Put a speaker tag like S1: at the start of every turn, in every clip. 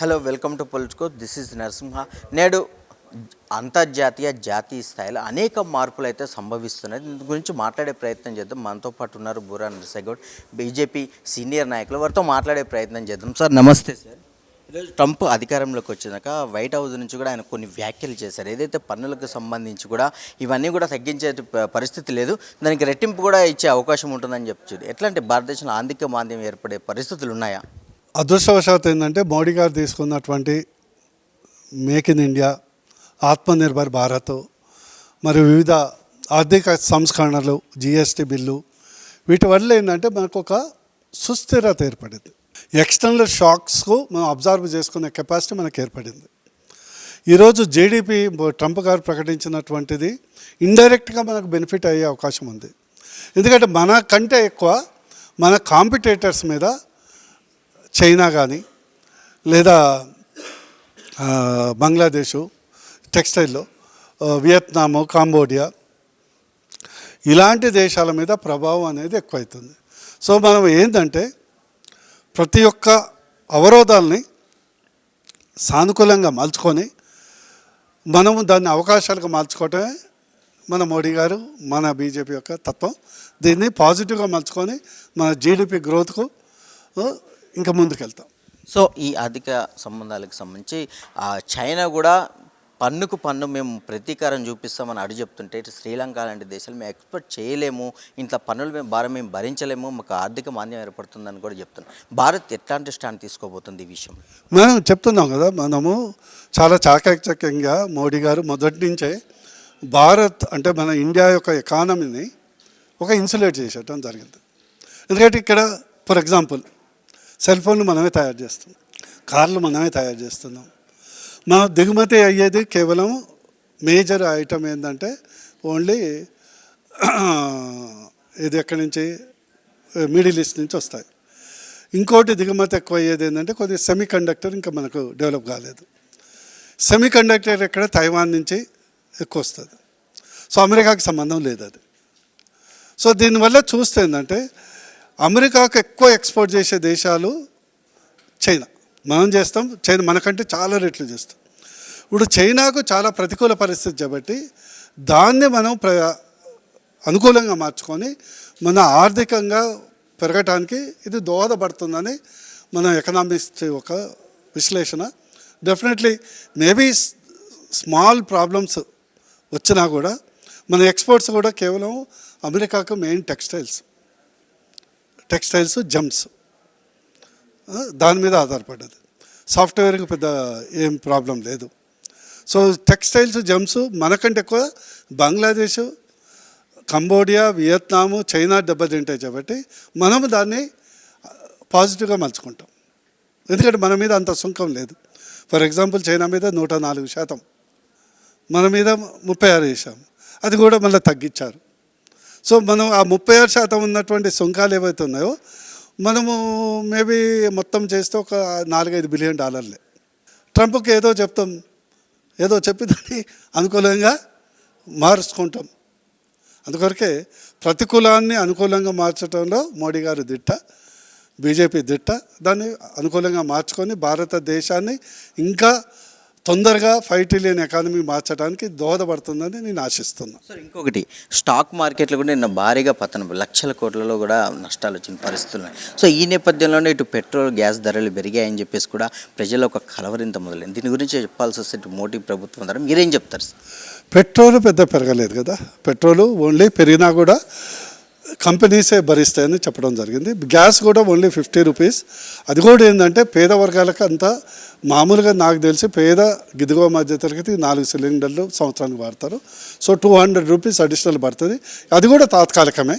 S1: Hello welcome to Politico this is Narasimha నేడు అంతర్జాతీయ జాతీయ స్థాయిలో అనేక మార్పులు అయితే సంభవిస్తున్నాయి. దీని గురించి మాట్లాడే ప్రయత్నం చేద్దాం. మనతో పాటు ఉన్నారు బురా నరసగౌడ్ బీజేపీ సీనియర్ నాయకులు. వారితో మాట్లాడే ప్రయత్నం చేద్దాం. సార్ నమస్తే సార్. ఈరోజు ట్రంప్ అధికారంలోకి వచ్చినాక వైట్ హౌస్ నుంచి కూడా ఆయన కొన్ని వ్యాఖ్యలు చేశారు. ఏదైతే పన్నులకు సంబంధించి కూడా ఇవన్నీ కూడా తగ్గించే పరిస్థితి లేదు. దానికి రెట్టింపు కూడా ఇచ్చే అవకాశం ఉంటుందని చెప్పచ్చు. ఎట్లాంటి భారతదేశంలో ఆర్థిక మాంద్యం ఏర్పడే పరిస్థితులు ఉన్నాయా?
S2: అదృష్టవశాత్తు ఏంటంటే మోడీ గారు తీసుకున్నటువంటి make in India Atmanirbhar Bharat మరియు వివిధ ఆర్థిక సంస్కరణలు జిఎస్టీ బిల్లు వీటి వల్ల ఏంటంటే మనకు ఒక సుస్థిరత ఏర్పడింది. ఎక్స్టర్నల్ షాక్స్కు మనం అబ్జర్వ్ చేసుకునే కెపాసిటీ మనకు ఏర్పడింది. ఈరోజు జేడీపీ ట్రంప్ గారు ప్రకటించినటువంటిది ఇండైరెక్ట్గా మనకు బెనిఫిట్ అయ్యే అవకాశం ఉంది. ఎందుకంటే మన కంటే ఎక్కువ మన కాంపిటేటర్స్ మీద చైనా కానీ లేదా బంగ్లాదేశు టెక్స్టైల్లో వియత్నాము కాంబోడియా ఇలాంటి దేశాల మీద ప్రభావం అనేది ఎక్కువైతుంది. సో మనం ఏంటంటే ప్రతి ఒక్క అవరోధాలని సానుకూలంగా మలుచుకొని మనము దాన్ని అవకాశాలుగా మార్చుకోవటమే మన మోడీ గారు మన బీజేపీ యొక్క తత్వం. దీన్ని పాజిటివ్గా మలుచుకొని మన జీడిపి గ్రోత్కు ఇంకా ముందుకెళ్తాం.
S1: సో ఈ ఆర్థిక సంబంధాలకు సంబంధించి ఆ, చైనా కూడా పన్నుకు పన్ను మేము ప్రతీకారం చూపిస్తామని అడుగు చెప్తుంటే శ్రీలంక లాంటి దేశాలు మేము ఎక్స్పెక్ట్ చేయలేము. ఇంట్లో పన్నులు మేము భారం మేము భరించలేము. మాకు ఆర్థిక మాంద్యం ఏర్పడుతుందని కూడా చెప్తున్నాం. భారత్ ఎట్లాంటి స్టాండ్ తీసుకోబోతుంది ఈ విషయం
S2: మనం చెప్తున్నాం కదా మనము చాలా చాకచక్యంగా మోడీ గారు మొదటి నుంచే భారత్ అంటే మన ఇండియా యొక్క ఎకానమీని ఒక ఇన్సులేట్ చేసేయటం జరిగింది. ఎందుకంటే ఇక్కడ ఫర్ ఎగ్జాంపుల్ సెల్ ఫోన్లు మనమే తయారు చేస్తున్నాం. కార్లు మనమే తయారు చేస్తున్నాం. మన దిగుమతి అయ్యేది కేవలం మేజర్ ఐటమ్ ఏంటంటే ఓన్లీ ఇది ఎక్కడి నుంచి? మిడిల్ ఈస్ట్ నుంచి వస్తాయి. ఇంకోటి దిగుమతి ఎక్కువ అయ్యేది ఏంటంటే కొద్దిగా సెమీ కండక్టర్ ఇంకా మనకు డెవలప్ కాలేదు. సెమీ కండక్టర్ ఎక్కడ? తైవాన్ నుంచి ఎక్కువ వస్తుంది. సో అమెరికాకి సంబంధం లేదు అది. సో దీనివల్ల చూస్తే ఏంటంటే అమెరికాకు ఎక్కువ ఎక్స్పోర్ట్ చేసే దేశాలు చైనా. మనం చేస్తాం చైనా మనకంటే చాలా రెట్లు చేస్తాం. ఇప్పుడు చైనాకు చాలా ప్రతికూల పరిస్థితి కాబట్టి దాన్ని మనం ప్ర అనుకూలంగా మార్చుకొని మన ఆర్థికంగా పెరగటానికి ఇది దోహదపడుతుందని మన ఎకనామిక్స్ ఒక విశ్లేషణ. డెఫినెట్లీ మేబీ స్మాల్ ప్రాబ్లమ్స్ వచ్చినా కూడా మన ఎక్స్పోర్ట్స్ కూడా కేవలం అమెరికాకు మెయిన్ టెక్స్టైల్స్. టెక్స్టైల్స్ జమ్స్. దాని మీద ఆధారపడ్డది. సాఫ్ట్వేర్కి పెద్ద ఏం ప్రాబ్లం లేదు. సో టెక్స్టైల్స్ జమ్స్ మనకంటే ఎక్కువ బంగ్లాదేశ్ కంబోడియా వియత్నాము చైనా దెబ్బతింటాయి కాబట్టి మనము దాన్ని పాజిటివ్గా మలుచుకుంటాం. ఎందుకంటే మన మీద అంత సుంకం లేదు. ఫర్ ఎగ్జాంపుల్ చైనా మీద నూట నాలుగు శాతం. మన మీద ముప్పై ఆరు వేసాము అది కూడా మళ్ళీ తగ్గించారు. సో మనం ఆ ముప్పై ఆరు శాతం ఉన్నటువంటి సుంకాలు ఏవైతే ఉన్నాయో మనము మేబీ మొత్తం చేస్తే ఒక నాలుగైదు బిలియన్ డాలర్లే. ట్రంప్కి ఏదో చెప్తాం ఏదో చెప్పి దాన్ని అనుకూలంగా మార్చుకుంటాం. అందుకొరకే ప్రతికూలాన్ని అనుకూలంగా మార్చడంలో మోడీ గారు దిట్ట బీజేపీ దిట్ట దాన్ని అనుకూలంగా మార్చుకొని భారతదేశాన్ని ఇంకా తొందరగా ఫైవ్ ట్రిలియన్ ఎకానమీ మార్చడానికి దోహదపడుతుందని నేను ఆశిస్తున్నాను
S1: సార్ ఇంకొకటి స్టాక్ మార్కెట్లో కూడా నిన్న భారీగా పతనం లక్షల కోట్లలో కూడా నష్టాలు వచ్చిన పరిస్థితులు ఉన్నాయి. సో ఈ నేపథ్యంలోనే ఇటు పెట్రోల్ గ్యాస్ ధరలు పెరిగాయని చెప్పేసి కూడా ప్రజల్లో ఒక కలవరింత మొదలైంది. దీని గురించి చెప్పాల్సి వస్తే ఇటు మోడీ ప్రభుత్వం ద్వారా మీరేం చెప్తారు సార్?
S2: పెట్రోల్ పెద్ద పెరగలేదు కదా. పెట్రోల్ ఓన్లీ పెరిగినా కూడా కంపెనీసే భరిస్తాయని చెప్పడం జరిగింది. గ్యాస్ కూడా ఓన్లీ ఫిఫ్టీ రూపీస్. అది కూడా ఏంటంటే పేద వర్గాలకు అంత మామూలుగా నాకు తెలిసి పేద గిదిగో మధ్య తరగతి నాలుగు సిలిండర్లు సంవత్సరానికి వాడతారు. So two hundred rupees additional పడుతుంది. అది కూడా తాత్కాలికమే.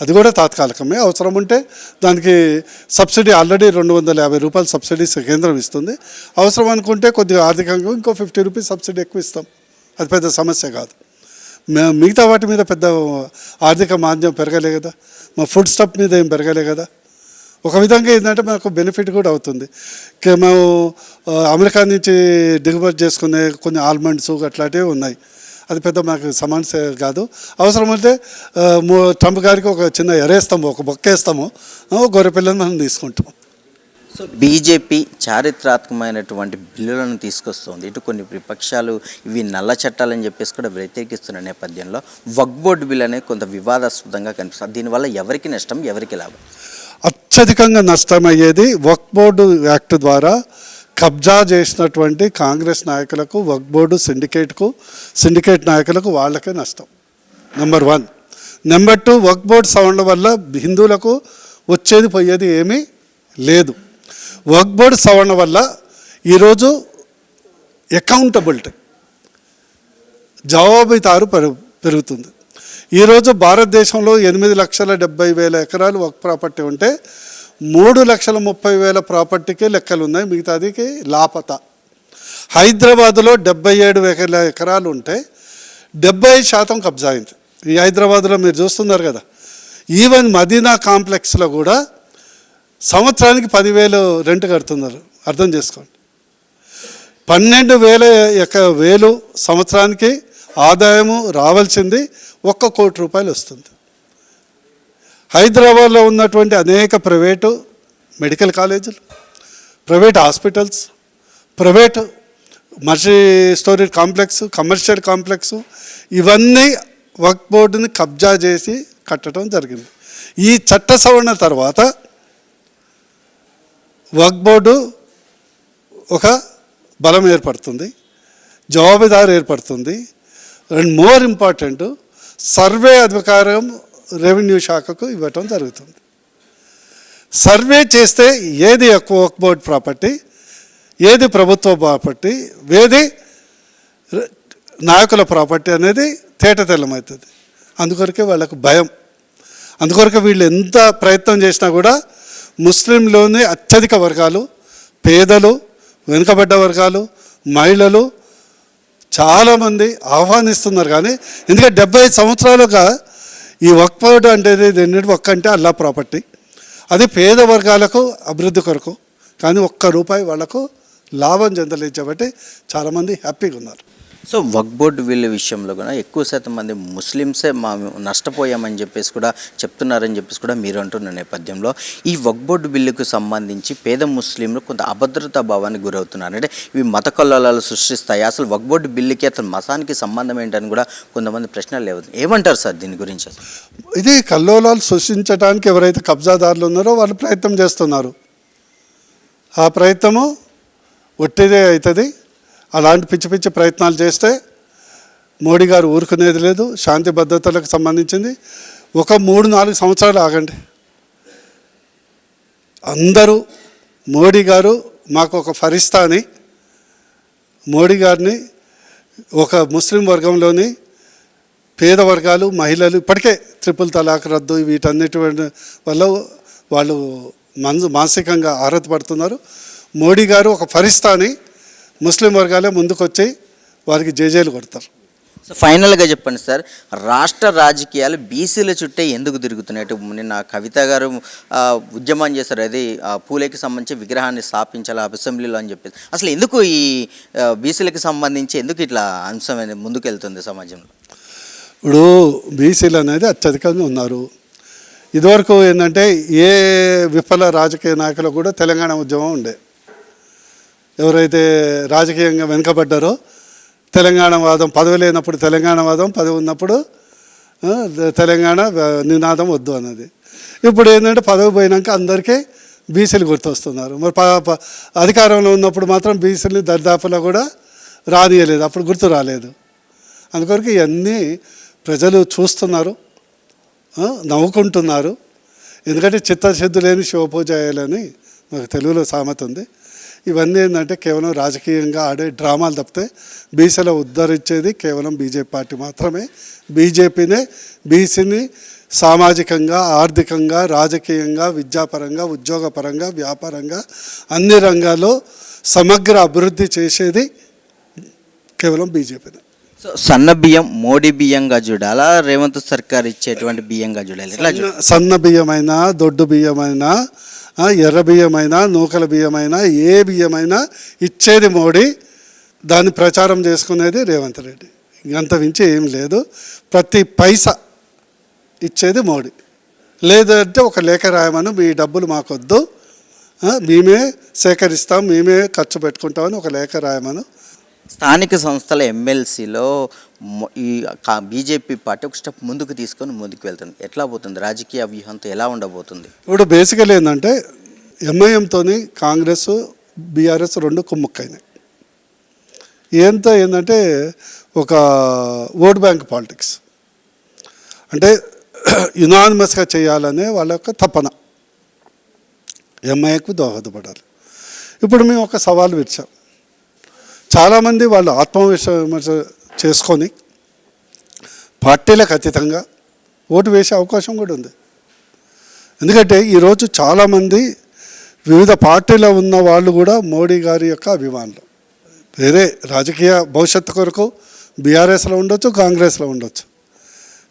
S2: అది కూడా తాత్కాలికమే. అవసరం ఉంటే దానికి సబ్సిడీ ఆల్రెడీ రెండు వందల యాభై రూపాయలు సబ్సిడీ కేంద్రం ఇస్తుంది. అవసరం అనుకుంటే కొద్దిగా ఆర్థికంగా ఇంకో ఫిఫ్టీ రూపీస్ సబ్సిడీ ఎక్కువ ఇస్తాం. అది పెద్ద సమస్య కాదు. మే- మిగతా వాటి మీద పెద్ద ఆర్థిక మాంద్యం పెరగలే కదా. మా ఫుడ్ స్టాప్ మీద ఏం పెరగలే కదా. ఒక విధంగా ఏంటంటే మనకు బెనిఫిట్ కూడా అవుతుంది. మేము అమెరికా నుంచి దిగుబడి చేసుకునే కొన్ని ఆల్మండ్స్ అట్లాంటివి ఉన్నాయి. అది పెద్ద మాకు సమస్య కాదు. అవసరం ఆ, ట్రంప్ గారికి ఒక చిన్న ఎరేస్తాము ఒక బొక్కేస్తాము. గొర్రె పిల్లని మనం తీసుకుంటాం.
S1: సో బీజేపీ చారిత్రాత్మకమైనటువంటి బిల్లులను తీసుకొస్తుంది. ఇటు కొన్ని విపక్షాలు ఇవి నల్ల చట్టాలని చెప్పేసి కూడా వ్యతిరేకిస్తున్న నేపథ్యంలో వక్ బోర్డు బిల్ అనే కొంత వివాదాస్పదంగా కనిపిస్తుంది. దీనివల్ల ఎవరికి నష్టం ఎవరికి లాభం?
S2: అత్యధికంగా నష్టమయ్యేది వక్ బోర్డు యాక్ట్ ద్వారా కబ్జా చేసినటువంటి కాంగ్రెస్ నాయకులకు వక్ బోర్డు సిండికేట్కు సిండికేట్ నాయకులకు వాళ్ళకే నష్టం. Number one. Number two Waqf board sound వల్ల హిందువులకు వచ్చేది పోయేది ఏమీ లేదు. వర్క్ బోర్డ్ సవరణ వల్ల ఈరోజు అకౌంటబిలిటీ జవాబుదారు పెరుగు పెరుగుతుంది. ఈరోజు భారతదేశంలో ఎనిమిది లక్షల డెబ్బై వేల ఎకరాలు వర్క్ ప్రాపర్టీ ఉంటే మూడు లక్షల ముప్పై వేల ప్రాపర్టీకి లెక్కలు ఉన్నాయి మిగతాదికి లాపత. హైదరాబాద్లో డెబ్బై ఏడు వేల ఎకరాలు ఉంటే డెబ్బై శాతం కబ్జా అయింది ఈ హైదరాబాద్లో మీరు చూస్తున్నారు కదా ఈవెన్ మదీనా కాంప్లెక్స్లో కూడా సంవత్సరానికి పదివేలు రెంట్ కడుతున్నారు. అర్థం చేసుకోండి. పన్నెండు వేల యొక్క వేలు సంవత్సరానికి ఆదాయము రావాల్సింది ఒక్క కోటి రూపాయలు వస్తుంది. హైదరాబాద్లో ఉన్నటువంటి అనేక ప్రైవేటు మెడికల్ కాలేజీలు private hospitals private multi storey complex commercial complex ఇవన్నీ వర్క్ బోర్డుని కబ్జా చేసి కట్టడం జరిగింది. ఈ చట్ట సవరణ తర్వాత వర్క్ బోర్డు ఒక బలం ఏర్పడుతుంది జవాబుదారు ఏర్పడుతుంది. అండ్ మోర్ ఇంపార్టెంట్ సర్వే అధికారం రెవెన్యూ శాఖకు ఇవ్వటం జరుగుతుంది. సర్వే చేస్తే ఏది ఎక్కువ వర్క్ బోర్డ్ ప్రాపర్టీ ఏది ప్రభుత్వ ప్రాపర్టీ ఏది నాయకుల ప్రాపర్టీ అనేది తేట తెల్లమవుతుంది అందుకొరకే వాళ్ళకు భయం. అందుకొరకే వీళ్ళు ఎంత ప్రయత్నం చేసినా కూడా ముస్లింలోని అత్యధిక వర్గాలు పేదలు వెనుకబడ్డ వర్గాలు మహిళలు చాలామంది ఆహ్వానిస్తున్నారు. కానీ ఎందుకంటే డెబ్బై ఐదు సంవత్సరాలుగా ఈ వక్ బోర్డు అంటే ఎన్నిటి ఒక్క అంటే అల్లా ప్రాపర్టీ. అది పేద వర్గాలకు అభివృద్ధి కొరకు కానీ ఒక్క రూపాయి వాళ్ళకు లాభం చెందలేదు కాబట్టి చాలామంది హ్యాపీగా ఉన్నారు.
S1: సో వక్ బోర్డు వీళ్ళ విషయంలో కూడా ఎక్కువ శాతం మంది ముస్లిమ్సే మా నష్టపోయామని చెప్పేసి కూడా చెప్తున్నారని చెప్పేసి కూడా మీరు అంటున్న నేపథ్యంలో ఈ వక్ బోర్డు బిల్లుకు సంబంధించి పేద ముస్లింలు కొంత అభద్రతా భావానికి గురవుతున్నారు. అంటే ఇవి మత కల్లోలాలు సృష్టిస్తాయి. అసలు వక్ బోర్డు బిల్లుకి అతను మతానికి సంబంధం ఏంటని కూడా కొంతమంది ప్రశ్నలు లేవు. ఏమంటారు సార్ దీని గురించి
S2: ఇది కల్లోలాలు సృష్టించడానికి ఎవరైతే కబ్జాదారులు ఉన్నారో వాళ్ళు ప్రయత్నం చేస్తున్నారు. ఆ ప్రయత్నము ఒట్టిదే అవుతుంది. అలాంటి పిచ్చి పిచ్చి ప్రయత్నాలు చేస్తే మోడీ గారు ఊరుకునేది లేదు శాంతి భద్రతలకు సంబంధించింది. ఒక మూడు నాలుగు సంవత్సరాలు ఆగండి. అందరూ మోడీ గారు మాకు ఒక ఫరిస్తా అని మోడీ గారిని ఒక ముస్లిం వర్గంలోని పేద వర్గాలు మహిళలు ఇప్పటికే ట్రిపుల్ తలాక్ రద్దు వీటన్నిటి వల్ల వాళ్ళు మనసు మానసికంగా ఆరాధపడుతున్నారు మోడీ గారు ఒక ఫరిస్తాని ముస్లిం వర్గాలే ముందుకొచ్చి వారికి జేజేలు కొడతారు.
S1: సో ఫైనల్గా చెప్పండి సార్ రాష్ట్ర రాజకీయాలు బీసీల చుట్టే ఎందుకు తిరుగుతున్నాయి? నిన్న కవిత గారు ఉద్యమం చేశారు. అది ఆ, పూలేకి సంబంధించి విగ్రహాన్ని స్థాపించాలి అసెంబ్లీలో అని చెప్పేసి. అసలు ఎందుకు ఈ బీసీలకు సంబంధించి ఎందుకు ఇట్లా అంశం అనేది ముందుకెళ్తుంది సమాజంలో?
S2: ఇప్పుడు బీసీలు అనేది అత్యధికంగా ఉన్నారు. ఇదివరకు ఏంటంటే ఏ విఫల రాజకీయ నాయకులు కూడా తెలంగాణ ఉద్యమం ఉండే. ఎవరైతే రాజకీయంగా వెనుకబడ్డారో తెలంగాణ వాదం పదవి లేనప్పుడు తెలంగాణ వాదం పదవి ఉన్నప్పుడు తెలంగాణ నినాదం వద్దు అన్నది. ఇప్పుడు ఏంటంటే పదవి పోయినాక అందరికీ బీసీలు గుర్తొస్తున్నారు. మరి ప ప- అధికారంలో ఉన్నప్పుడు మాత్రం బీసీలు దర్దాపులో కూడా రానియలేదు. అప్పుడు గుర్తు రాలేదు. అందుకొరకు ఇవన్నీ ప్రజలు చూస్తున్నారు నవ్వుకుంటున్నారు. ఎందుకంటే చిత్తశుద్ధి లేని శివపూజ చేయాలని మాకు తెలుగులో సామెత ఉంది. ఇవన్నీ ఏంటంటే కేవలం రాజకీయంగా ఆడే డ్రామాలు తప్పితే బీసీలో ఉద్ధరించేది కేవలం బీజేపీ పార్టీ మాత్రమే. బీజేపీనే బీసీని సామాజికంగా ఆర్థికంగా రాజకీయంగా విద్యాపరంగా ఉద్యోగపరంగా వ్యాపారంగా అన్ని రంగాల్లో సమగ్ర అభివృద్ధి చేసేది కేవలం బీజేపీనే.
S1: సో సన్న బియ్యం మోడీ బియ్యంగా చూడాలా? రేవంత్ సర్కార్ ఇచ్చేటువంటి బియ్యంగా చూడాలి?
S2: సన్న- బియ్యమైనా దొడ్డు బియ్యమైనా ఎర్ర బియ్యమైనా నూకల బియ్యమైనా ఏ బియ్యమైనా ఇచ్చేది మోడీ. దాన్ని ప్రచారం చేసుకునేది రేవంత్ రెడ్డి. ఇంకంత మించి ఏం లేదు. ప్రతి పైసా ఇచ్చేది మోడీ. లేదంటే ఒక లేఖ రాయమని మీ డబ్బులు మాకొద్దు. మేమే సేకరిస్తాం మేమే ఖర్చు పెట్టుకుంటామని ఒక లేఖ రాయమను
S1: స్థానిక సంస్థల ఎమ్మెల్సీలో ఈ బీజేపీ పార్టీ ఒక స్టెప్ ముందుకు తీసుకొని ముందుకు వెళ్తుంది. ఎట్లా పోతుంది? రాజకీయ వ్యూహంతో ఎలా ఉండబోతుంది?
S2: ఇప్పుడు బేసికల్ ఏంటంటే ఎంఐఎంతో కాంగ్రెస్ బీఆర్ఎస్ రెండు కుమ్ముక్కైనాయి. ఎంత ఏంటంటే ఒక ఓట్ బ్యాంక్ పాలిటిక్స్. అంటే యునానిమస్గా చేయాలనే వాళ్ళ యొక్క తపన. ఎంఐకు దోహదపడాలి. ఇప్పుడు మేము ఒక సవాల్ విడిచాం. చాలామంది వాళ్ళు ఆత్మవిశ్వాస చేసుకొని పార్టీలకు అతీతంగా ఓటు వేసే అవకాశం కూడా ఉంది. ఎందుకంటే ఈరోజు చాలామంది వివిధ పార్టీలో ఉన్న వాళ్ళు కూడా మోడీ గారి యొక్క అభిమానులు. వేరే రాజకీయ భవిష్యత్తు కొరకు బీఆర్ఎస్లో ఉండొచ్చు కాంగ్రెస్లో ఉండొచ్చు.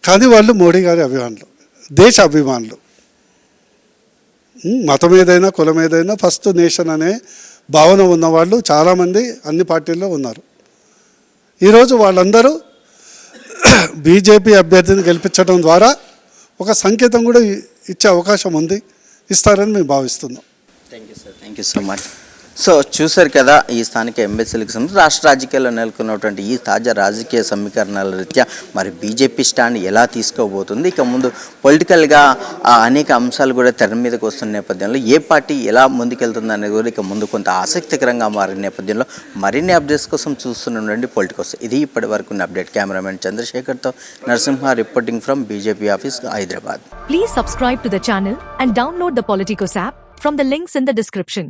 S2: కానీ వాళ్ళు మోడీ గారి అభిమానులు దేశ అభిమానులు. మతం ఏదైనా కులం ఏదైనా ఫస్ట్ నేషన్ అనే భావన ఉన్నవాళ్ళు చాలామంది అన్ని పార్టీల్లో ఉన్నారు. ఈరోజు వాళ్ళందరూ బీజేపీ అభ్యర్థిని గెలిపించడం ద్వారా ఒక సంకేతం కూడా ఇచ్చే అవకాశం ఉంది ఇస్తారని మేము భావిస్తున్నాం.
S1: Thank you sir thank you so much so చూశారు కదా ఈ స్థానిక ఎమ్మెల్సీలకు సంబంధించి రాష్ట్ర రాజకీయాల్లో నెలకొన్నటువంటి ఈ తాజా రాజకీయ సమీకరణాల రీత్యా మరి బీజేపీ స్టాండ్ ఎలా తీసుకోబోతుంది? ఇక ముందు పొలిటికల్గా అనేక అంశాలు కూడా తెర మీదకి వస్తున్న నేపథ్యంలో ఏ పార్టీ ఎలా ముందుకెళ్తుంది అనేది కూడా ఇక ముందు కొంత ఆసక్తికరంగా మారిన నేపథ్యంలో మరిన్ని అప్డేట్స్ కోసం చూస్తుండండి పొలిటికల్స్ ఇది ఇప్పటి వరకు ఉన్న update. Cameraman చంద్రశేఖర్తో Narasimha reporting from BJP office Hyderabad.
S3: Please subscribe to the channel and download the Politicos app from the links in the description